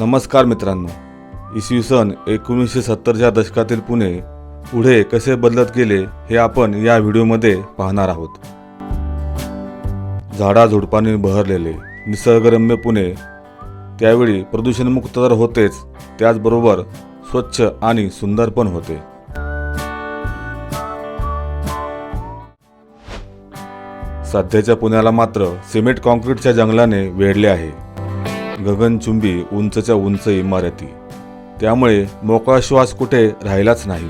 नमस्कार मित्रांनो. इसवी सन एकोणीसशे सत्तरच्या दशकातील पुणे पुढे कसे बदलत गेले हे आपण या व्हिडिओमध्ये पाहणार आहोत. झाडाझुडपांनी बहरलेले निसर्गरम्य पुणे. त्यावेळी प्रदूषणमुक्त तर होतेच त्याचबरोबर स्वच्छ आणि सुंदर पण होते. सध्याच्या पुण्याला मात्र सिमेंट कॉन्क्रीटच्या जंगलाने वेढले आहे. गगनचुंबी उंचच्या उंच इमारती. त्यामुळे मोकळा श्वास कुठे राहिलाच नाही.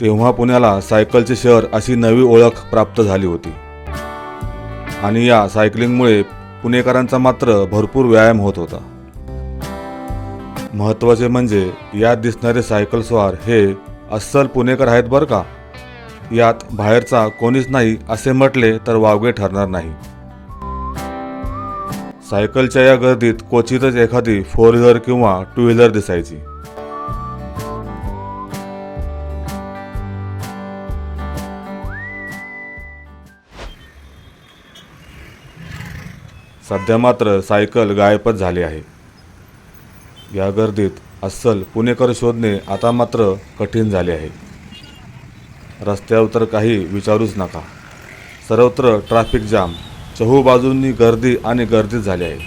तेव्हा पुण्याला सायकलचे शहर अशी नवी ओळख प्राप्त झाली होती. आणि या सायकलिंगमुळे पुणेकरांचा मात्र भरपूर व्यायाम होत होता. महत्त्वाचे म्हणजे यात दिसणारे सायकल स्वार हे अस्सल पुणेकर आहेत बरं का? यात बाहेरचा कोणीच नाही असे म्हटले तर वावगे ठरणार नाही. सायकलच्या या गर्दीत क्वचितच एखादी फोर व्हीलर किंवा टू व्हीलर दिसायची. सध्या मात्र सायकल गायबच झाली आहे. या गर्दीत अस्सल पुणेकर शोधणे आता मात्र कठीण झाले आहे. रस्त्यावर तर काही विचारूच नका. सर्वत्र ट्रॅफिक जाम चहूबाजूंनी गर्दी आणि गर्दीच झाली आहे.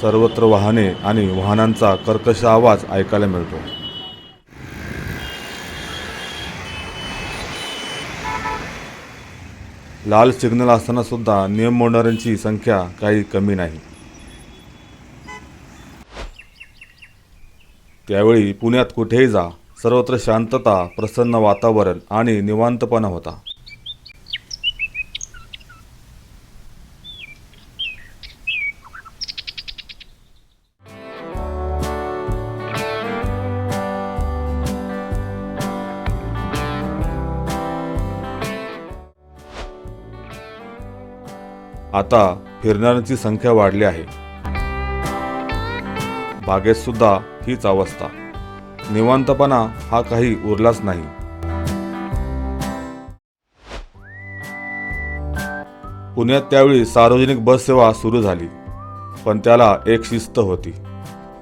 सर्वत्र वाहने आणि वाहनांचा कर्कश आवाज ऐकायला मिळतो. लाल सिग्नल असताना सुद्धा नियम मोडणाऱ्यांची संख्या काही कमी नाही. त्यावेळी पुण्यात कुठेही जा सर्वत्र शांतता प्रसन्न वातावरण आणि निवांतपणा होता. आता फिरणाऱ्यांची संख्या वाढली आहे. बागेत सुद्धा हीच अवस्था. निवांतपणा हा काही उरलाच नाही. पुण्यात त्यावेळी सार्वजनिक बस सेवा सुरू झाली पण त्याला एक शिस्त होती.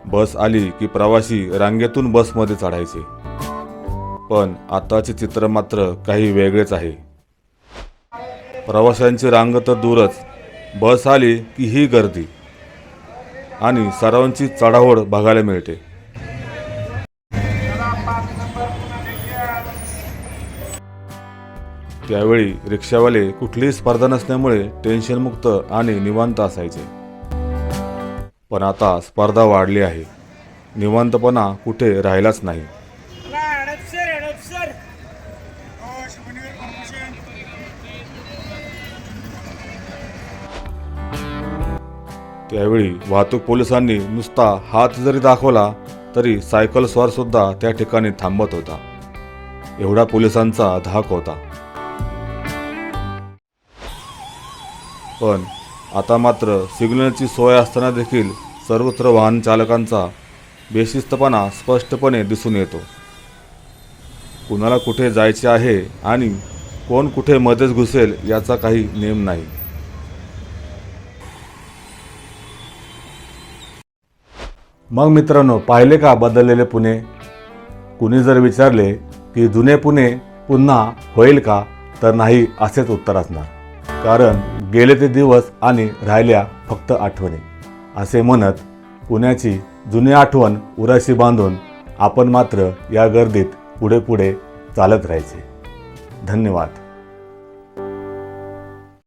बस आली की प्रवासी रांगेतून बसमध्ये चढायचे. पण आताचे चित्र मात्र काही वेगळेच आहे. प्रवाशांची रांग तर दूरच बस आली की ही गर्दी. आणि सर्वांची चढाओढ बघायला मिळते. त्यावेळी रिक्षावाले कुठलीही स्पर्धा नसल्यामुळे टेन्शनमुक्त आणि निवांत असायचे. पण आता स्पर्धा वाढली आहे. निवांतपणा कुठे राहिलाच नाही. त्यावेळी वाहतूक पोलिसांनी नुसता हात जरी दाखवला तरी सायकल स्वार सुद्धा त्या ठिकाणी थांबत होता. एवढा पोलिसांचा धाक होता. पण आता मात्र सिग्नलची सोय असताना देखील सर्वत्र वाहन चालकांचा बेशिस्तपणा स्पष्टपणे दिसून येतो. कुणाला कुठे जायचे आहे आणि कोण कुठे मध्येच घुसेल याचा काही नेम नाही. मग मित्रांनो पाहिले का बदललेले पुणे? कुणी जर विचारले की जुने पुणे पुन्हा होईल का तर नाही असेच उत्तर असणार. कारण गेले ते दिवस आणि राहिल्या फक्त आठवणी. असे म्हणत पुण्याची जुनी आठवण उराशी बांधून आपण मात्र या गर्दीत पुढे पुढे चालत राहायचे. धन्यवाद.